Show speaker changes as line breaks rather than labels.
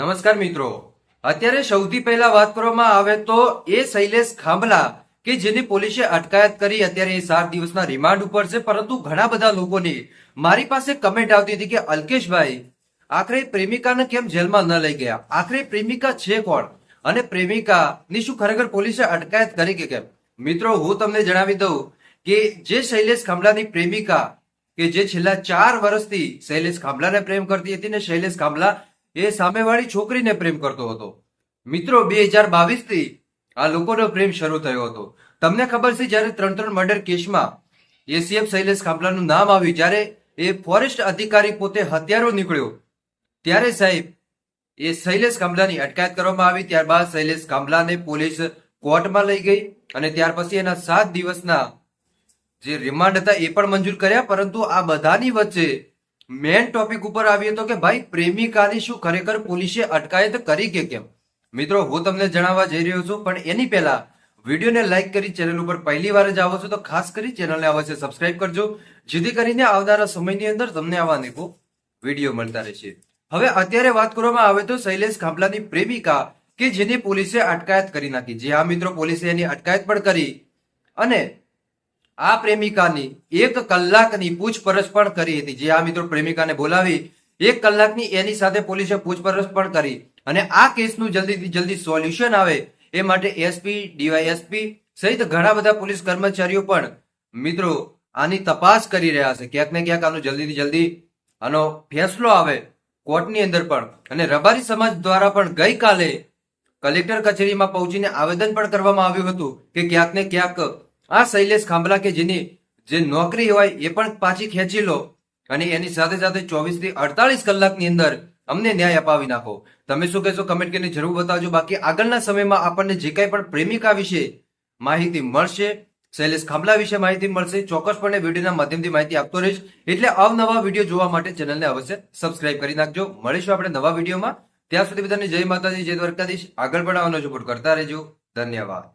નમસ્કાર મિત્રો. અત્યારે સૌથી પહેલા વાત કરવામાં આવે તો એ શૈલેષ ખાંભલા કે જેની પોલીસે અટકાયત કરી અત્યારે એ સાત દિવસના રિમાન્ડ ઉપર છે, પરંતુ ઘણા બધા લોકોની મારી પાસે કમેન્ટ આવતી હતી કે, અલ્કેશભાઈ, આખરે પ્રેમિકાને કેમ જેલમાં ન લઈ ગયા? આખરે પ્રેમિકા છે કોણ? અને પ્રેમિકાની શું ખરેખર પોલીસે અટકાયત કરી કે કેમ? મિત્રો, હું તમને જણાવી દઉં કે જે શૈલેષ ખાંભલાની પ્રેમિકા કે જે છેલ્લા ચાર વર્ષથી શૈલેષ ખાંભલાને પ્રેમ કરતી હતી ને શૈલેષ ખાંભલા એ સામેવાળી છોકરીને પ્રેમ કરતો હતો. મિત્રો, બે હજાર બાવીસથી આ લોકોનો પ્રેમ શરૂ થયો હતો. તમને ખબર છે, જ્યારે ત્રણ ત્રણ મર્ડર કેસમાં એસીએફ શૈલેષ ખાંભલાનું નામ આવ્યું, જ્યારે એ ફોરેસ્ટ અધિકારી પોતે હત્યારો નીકળ્યો, ત્યારે સાહેબ, એ શૈલેષ કાંબલાની અટકાયત કરવામાં આવી, ત્યારબાદ શૈલેષ કાંબલાને પોલીસ કોર્ટમાં લઈ ગઈ અને ત્યાર પછી એના સાત દિવસના જે રિમાન્ડ હતા એ પણ મંજૂર કર્યા, પરંતુ આ બધાની વચ્ચે મેન ટોપિક ઉપર આવ્યો હતો કે ભાઈ, પ્રેમિકાની શું ખરેખર પોલીસે અટકાયત કરી કે કેમ? મિત્રો, હું તમને જણાવવા જઈ રહ્યો છું, પણ એની પહેલા વિડીયોને લાઈક કરી ચેનલ ઉપર પહેલી વાર જ આવો છો તો ખાસ કરી ચેનલને અવશ્ય સબસ્ક્રાઇબ કરજો, જેથી કરીને આવનારા સમયની અંદર તમને આવા અનેકો વીડિયો મળતા રહેશે. હવે અત્યારે વાત કરવામાં આવે તો શૈલેષ ખાંભલાની પ્રેમિકા કે જેની પોલીસે અટકાયત કરી નાખી. જે આ મિત્રો, પોલીસે એની અટકાયત પણ કરી અને આ પ્રેમિકાની એક કલાકની પૂછપરછ પણ કરી હતી. જે આ મિત્રો પ્રેમિકાને બોલાવી, એક કલાકની એની સાથે પોલીસે પૂછપરછ પણ કરી અને આ કેસનું જલ્દીથી જલ્દી સોલ્યુશન આવે એ માટે એસપી, ડીવાયએસપી સહિત ઘણા બધા પોલીસ કર્મચારીઓ પણ મિત્રો આની તપાસ કરી રહ્યા છે. ક્યાંક ને ક્યાંક આનું જલ્દીથી જલ્દી આનો ફેસલો આવે કોર્ટની અંદર પણ. અને રબારી સમાજ દ્વારા પણ ગઈકાલે કલેક્ટર કચેરીમાં પહોંચીને આવેદન પણ કરવામાં આવ્યું હતું કે ક્યાંક ને ક્યાંક આ શૈલેષ ખાંભલા કે જેની જે નોકરી હોય એ પણ પાછી ખેંચી લો અને એની સાથે સાથે ચોવીસથી અડતાલીસ કલાકની અંદર અમને ન્યાય અપાવી નાખો. તમે શું કહેશો? કમેન્ટ કરીને જરૂર બતાવજો. બાકી આગળના સમયમાં આપણને જે કાંઈ પણ પ્રેમિકા વિશે માહિતી મળશે, શૈલેષ ખાંભલા વિશે માહિતી મળશે, ચોક્કસપણે વિડીયોના માધ્યમથી માહિતી આપતો રહીશ. એટલે અવનવા વીડિયો જોવા માટે ચેનલને અવશ્ય સબસ્ક્રાઇબ કરી નાખજો. મળીશું આપણે નવા વિડીયોમાં. ત્યાં સુધી બધાને જય માતાજી, જય દ્વારકાધીશ. આગળ પણ આવવાનો સપોર્ટ કરતા રહેજો. ધન્યવાદ.